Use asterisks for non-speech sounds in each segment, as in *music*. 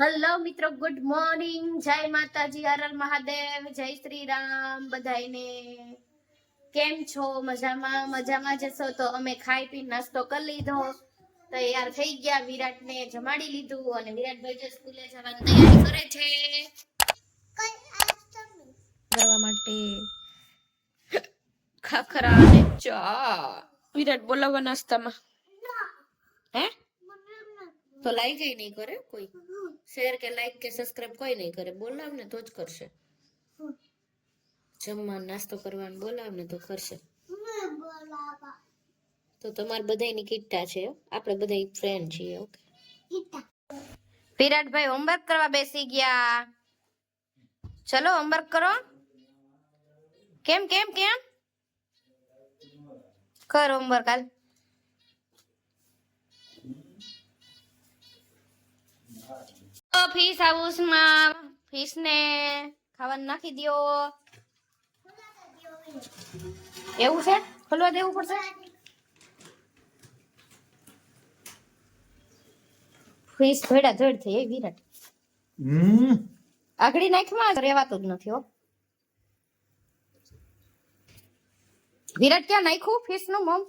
Hello મિત્રો good morning જય માતાજી હર હર મહાદેવ જય શ્રી રામ બધાયને. કેમ છો? મજામાં? મજામાં જશો તો અમે ખાઈ પી નાસ્તો કરી લીધો. તૈયાર થઈ ગયા. વિરાટને જમાડી લીધું અને વિરાટભાઈ જે સ્કૂલે જવાની તૈયારી કરે છે. કરવા માટે ખાખરા અને ચા. વિરાટ બોલાવવા નાસ્તામાં. હે? તો લાઈ ગઈ નહીં કરે કોઈ? શેર કે લાઈક કે સબસ્ક્રાઇબ કોઈ નહીં કરે. બોલાવ ને તો જ કરશે. જમવા નાસ્તો કરવાનું બોલાવ ને તો કરશે. તો તમારે બધાની કિટ્ટા છે આપણે બધા ફ્રેન્ડ છીએ ઓકે. વિરાટભાઈ હોમવર્ક કરવા બેસી ગયા. ચલો હોમવર્ક કરો. કેમ કેમ કેમ? કર હોમવર્ક હાલ. ફિશ હાઉસમાં ફિશને ખાવાનું નાખી દો એવું છે? ખોલવા દેવું પડશે? ફિશ ધોડા ધોડ થઈ એ વિરાટ. આગળી નાખમાં રેવાતું જ નથી હો. વિરાટ ક્યાં નાખ્યું ફિશનું મોમ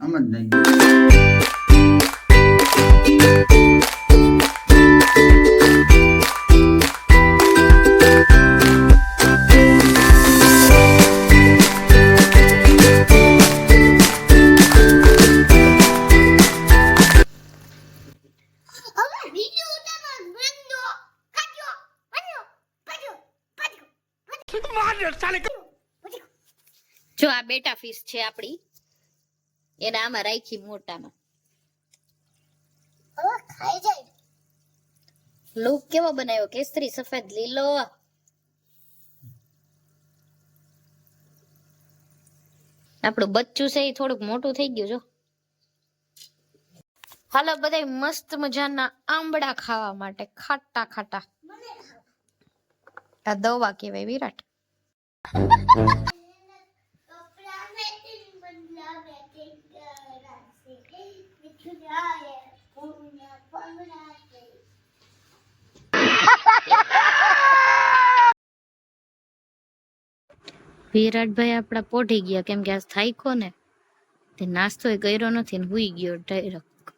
આમ જ નહીં જો આ બેટા ફિશ છે આપડી એને આમાં રાખી મોટામાં. લુક કેવો બનાવ્યો? કેસરી સફેદ લીલો. આપણું બચ્ચું છે એ થોડુંક મોટું થઈ ગયું જો. હાલો બધા મસ્ત મજાના આંબળા ખાવા માટે ખાટા ખાટા. આ દવા કહેવાય વિરાટ. વિરાટભાઈ આપણા પોઢી ગયા, કેમ કે આજ થાયકો ને. તે નાસ્તો એ કર્યો નથી ને હુઈ ગયો ડાયરેક્ટ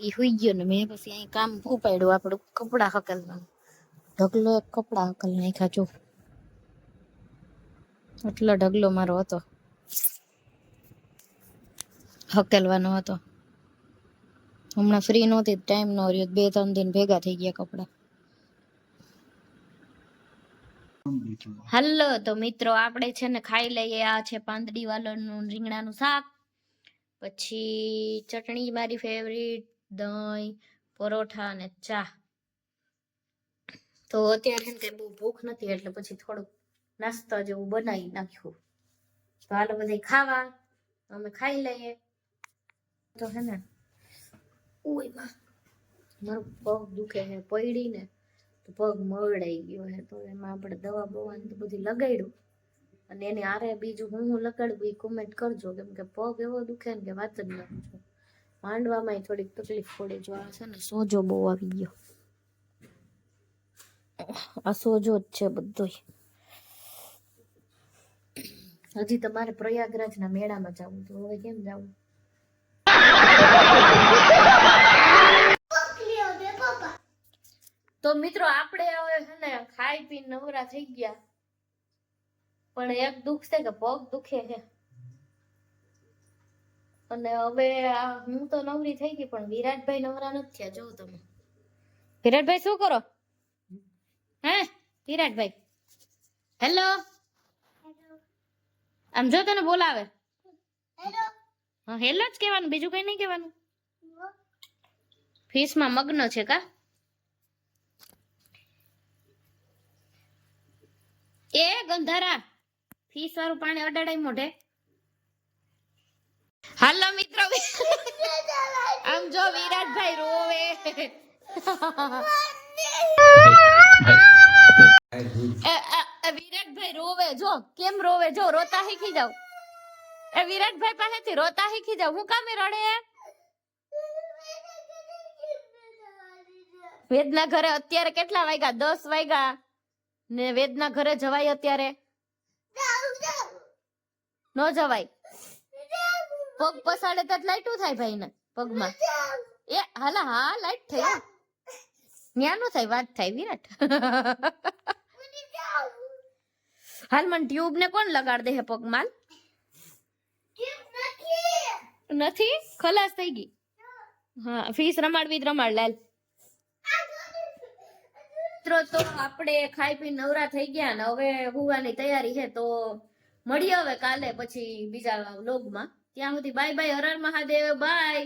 એ હુઈ ગયો ને મેં પછી અહીં કામ ઉપાડ્યું, આપણું કપડા હકલવાનું. ઢગલો એક કપડા હકલ નાખ્યા, જો. એટલો ઢગલો મારો હતો. હકેલવાનો હતો. હમણાં ફ્રી નહોતી ટાઈમ નો રહ્યો, બે ત્રણ દિન ભેગા થઈ ગયા કપડા. હાલો, તો મિત્રો આપણે છે ને ખાઈ લઈએ, આ છે પાંદડી વાલોનું રીંગણાનું શાક. પછી ચટણી મારી ફેવરિટ દહીં, પરોઠા અને ચા. તો અત્યારે બહુ ભૂખ નથી, એટલે પછી થોડુંક નાસ્તા જેવું બનાવી નાખ્યું. તો હાલો બધા ખાવા. અમે ખાઈ લઈએ. તો હે ને ઓયમાં મારો પગ દુખે છે પડી ને તો પગ મરડાઈ ગયો છે તો એમાં આપણે દવા બવા ને તો બધી લગાડ્યું. અને એની આરે બીજું હું હું લગાડું એ કોમેન્ટ કરજો, કેમ કે પગ એવો દુખે ને કે વાત જ ન પૂછો. માંડવામાં થોડીક તકલીફ પડે, જો આ છે ને સોજો બહુ આવી ગયો. આ સોજો જ છે બધોય. હજી તમારે પ્રયાગરાજના મેળામાં જવું તો હવે કેમ જવું? તો મિત્રો, આપણે હવે છે ને ખાઈ પી નવરા થઈ ગયા. પણ એક દુઃખ છે કે પગ દુખે છે. અને હવે હું તો નવરી થઈ ગઈ, પણ વિરાટભાઈ નવરા નથી થયા. જોવો તમે. વિરાટભાઈ, શું કરો? હે? વિરાટભાઈ. હેલો આમ જો તને બોલાવે. હા હેલો જ કહેવાનું બીજું કઈ નહીં કહેવાનું. ફીસમાં મગ્ન છે કા? એ ગંધારા ફીસ વાળું પાણી અડાડાય મોઢે. હાલો મિત્રો આમ જો વિરાટભાઈ રોવે *laughs* એ, એ, એ વિરાટભાઈ રોવે જો કેમ રોવે? જો, રોતા શીખી જાવ એ વિરાટભાઈ પાસેથી રોતા શીખી જાવ હું કામે રડે? વેદના ઘરે અત્યારે કેટલા વાગ્યા? દસ વાગ્યા. ને વેદના ઘરે જવાય અત્યારે? ન જવાય. પગ પસાડે તો લાઈટું થાય ભાઈ ને પગમાં. એ, હાલા, હા, લાઈટ થઈ. હો. થાય, વાત થાય, વિરાટ. *laughs* હાલ મને ટ્યુબ ને કોણ લગાડ દે હે પગમાં? નથી? ખલાસ થઈ ગઈ. હા, ફીસ રમાડવી રમાડ, લાલ. મિત્રો, તો આપણે ખાઈ પી નવરા થઈ ગયા ને હવે હુવાની તૈયારી છે તો મળીએ હવે કાલે પછી બીજા લોગમાં ત્યાં સુધી બાય બાય હર હર મહાદેવ, બાય.